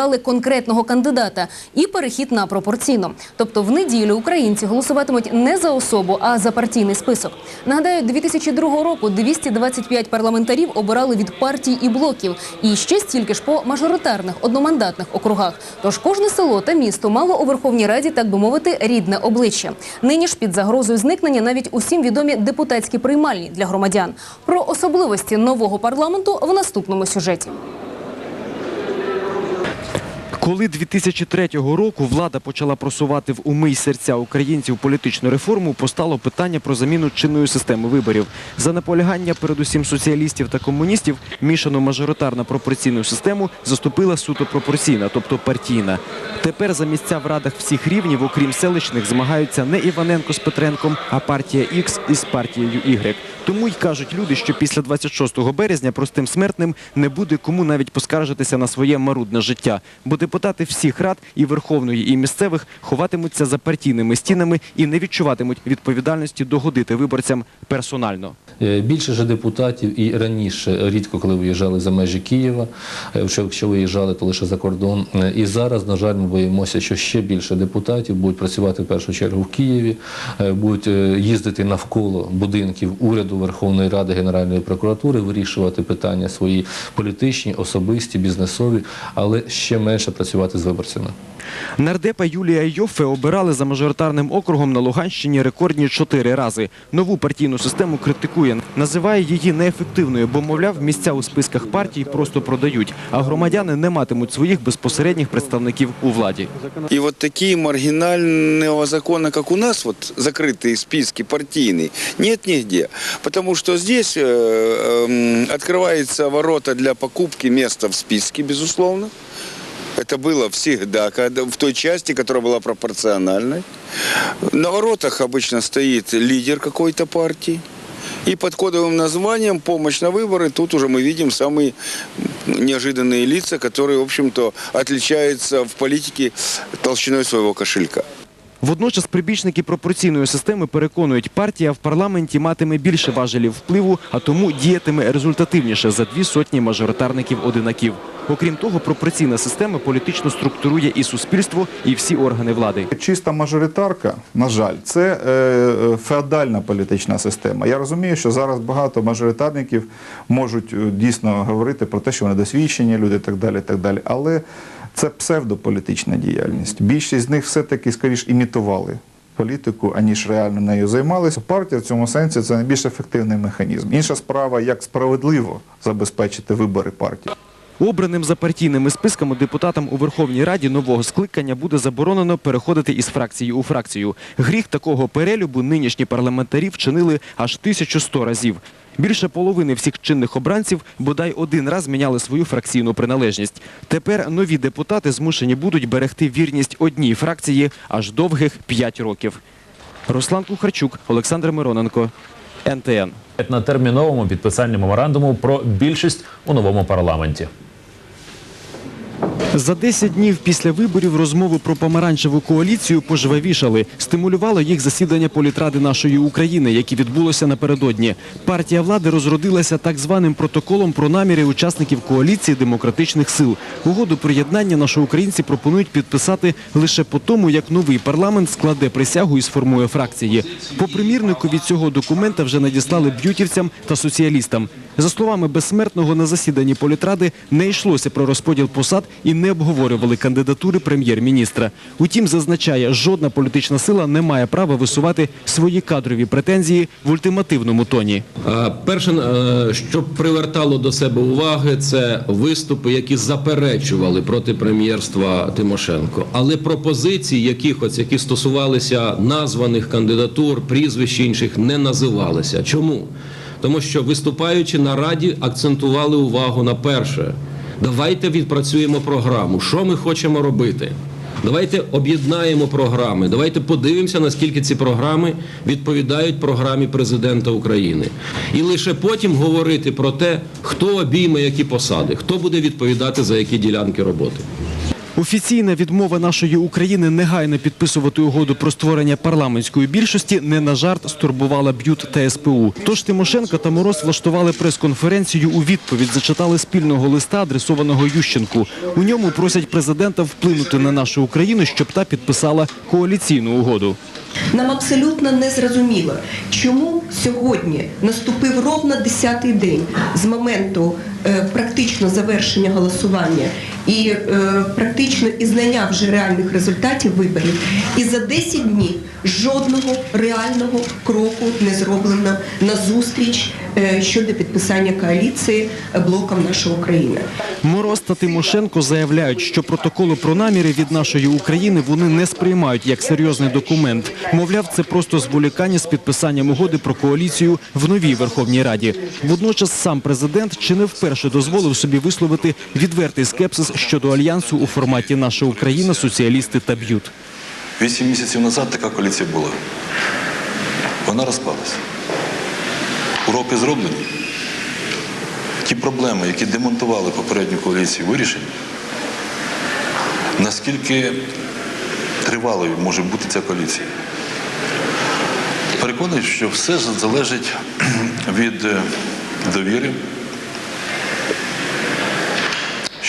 обирали конкретного кандидата, і перехід на пропорційно. Тобто в неділю українці голосуватимуть не за особу, а за партійний список. Нагадаю, 2002 року 225 парламентарів обирали від партій і блоків, і ще стільки ж по мажоритарних одномандатних округах. Тож кожне село та місто мало у Верховній Раді, так би мовити, рідне обличчя. Нині ж під загрозою зникнення навіть усім відомі депутатські приймальні для громадян. Про особливості нового парламенту в наступному сюжеті. Коли 2003 року влада почала просувати в уми й серця українців політичну реформу, постало питання про заміну чинної системи виборів. За наполягання передусім соціалістів та комуністів мішану мажоритарно пропорційну систему заступила суто пропорційна, тобто партійна. Тепер за місця в радах всіх рівнів, окрім селищних, змагаються не Іваненко з Петренком, а партія Х із партією Y. Тому й кажуть люди, що після 26 березня простим смертним не буде кому навіть поскаржитися на своє марудне життя, бо депутати всіх рад і верховної, і місцевих ховатимуться за партійними стінами і не відчуватимуть відповідальності догодити виборцям персонально. Е, Більше же депутатів і раніше, рідко коли виїжджали за межі Києва, е, якщо- виїжджали, то лише за кордон. Е, І зараз, на жаль, ми боїмося, що ще більше депутатів будуть працювати в першу чергу в Києві, будуть їздити навколо будинків уряду Верховної Ради, Генеральної прокуратури, вирішувати питання свої політичні, особисті, бізнесові, але ще менше працювати з виборцями. Нардепа Юлія Йоффе обирали за мажоритарним округом на Луганщині рекордні чотири рази. Нову партійну систему критикує, називає її неефективною, бо, мовляв, місця у списках партій просто продають, а громадяни не матимуть своїх безпосередніх представників у владі. И вот такие маргинального закона, как у нас, вот закрытые списки партийные, нет нигде. Потому что здесь э, эм, открываются ворота для покупки места в списке, безусловно. Это было всегда, когда, в той части, которая была пропорциональной. На воротах обычно стоит лидер какой-то партии. И под кодовым названием «Помощь на выборы» тут уже мы видим самые неожиданные лица, которые, в общем-то, отличаются в политике толщиной своего кошелька. Водночас прибічники пропорційної системи переконують, партія в парламенті матиме більше важелів впливу, а тому діятиме результативніше за дві сотні мажоритарників-одинаків. Окрім того, пропорційна система політично структурує і суспільство, і всі органи влади. Чиста мажоритарка, на жаль, це е, феодальна політична система. Я розумію, що зараз багато мажоритарників можуть е, дійсно говорити про те, що вони досвідчені люди і так далі. і так далі. Але це псевдополітична діяльність. Більшість з них все-таки скоріш імітували політику, аніж реально нею займалися. Партія в цьому сенсі це найбільш ефективний механізм. Інша справа, як справедливо забезпечити вибори партії. Обраним за партійними списками депутатам у Верховній Раді нового скликання буде заборонено переходити із фракції у фракцію. Гріх такого перелюбу нинішні парламентарі вчинили аж 1100 разів. Більше половини всіх чинних обранців бодай один раз міняли свою фракційну приналежність. Тепер нові депутати змушені будуть берегти вірність одній фракції аж довгих 5 років. Руслан Кухарчук, Олександр Мироненко, НТН. на терміновому підписанні меморандуму про більшість у новому парламенті. За 10 днів після виборів розмови про помаранчеву коаліцію пожвавішали. Стимулювало їх засідання політради нашої України, яке відбулося напередодні. Партія влади розродилася так званим протоколом про наміри учасників коаліції демократичних сил. Угоду приєднання наші українці пропонують підписати лише по тому, як новий парламент складе присягу і сформує фракції. По примірнику від цього документа вже надіслали б'ютівцям та соціалістам. За словами безсмертного на засіданні політради не йшлося про розподіл посад і не обговорювали кандидатури прем'єр-міністра. Утім, зазначає, жодна політична сила не має права висувати свої кадрові претензії в ультимативному тоні. Е, Перше, е, що привертало до себе уваги, це виступи, які заперечували проти прем'єрства Тимошенко. Але пропозиції якихось, які стосувалися названих кандидатур, прізвищ інших, не називалися. Чому? Тому що виступаючи на раді, акцентували увагу на перше. Давайте відпрацюємо програму. Що ми хочемо робити? Давайте об'єднаємо програми. Давайте подивимося, наскільки ці програми відповідають програмі президента України. І лише потім говорити про те, хто обійме які посади, хто буде відповідати за які ділянки роботи. Офіційна відмова нашої України негайно підписувати угоду про створення парламентської більшості не на жарт стурбувала Б'ют та СПУ. Тож Тимошенко та Мороз влаштували прес-конференцію у відповідь, зачитали спільного листа, адресованого Ющенку. У ньому просять президента вплинути на нашу Україну, щоб та підписала коаліційну угоду. Нам абсолютно не зрозуміло, чому сьогодні наступив ровно 10-й день з моменту е, практично завершення голосування і е, практично ізнання вже реальних результатів виборів. І за 10 днів жодного реального кроку не зроблено на зустріч е, щодо підписання коаліції блоком наша Україна. Мороз та Тимошенко заявляють, що протоколи про наміри від нашої України вони не сприймають як серйозний документ. Мовляв, це просто зволікання з підписанням угоди про коаліцію в новій Верховній Раді. Водночас сам президент чи не вперше дозволив собі висловити відвертий скепсис щодо альянсу у форматі наша Україна, соціалісти та б'ют. Вісім місяців назад така коаліція була. Вона розпалася. Уроки зроблені. Ті проблеми, які демонтували попередню коаліцію, вирішені. Наскільки тривалою може бути ця коаліція? Переконаний, що все залежить від е, довіри,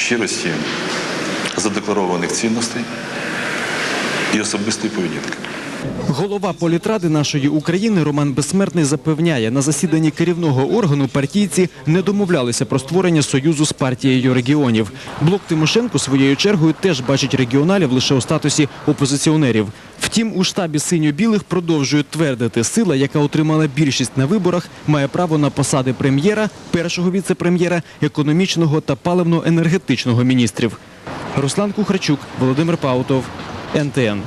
щирості задекларованих цінностей і особистої поведінки. Голова політради нашої України Роман Безсмертний запевняє, на засіданні керівного органу партійці не домовлялися про створення союзу з партією регіонів. Блок Тимошенко своєю чергою теж бачить регіоналів лише у статусі опозиціонерів. Втім, у штабі синьо-білих продовжують твердити, сила, яка отримала більшість на виборах, має право на посади прем'єра, першого віце-прем'єра, економічного та паливно-енергетичного міністрів. Руслан Кухарчук, Володимир Паутов, НТН.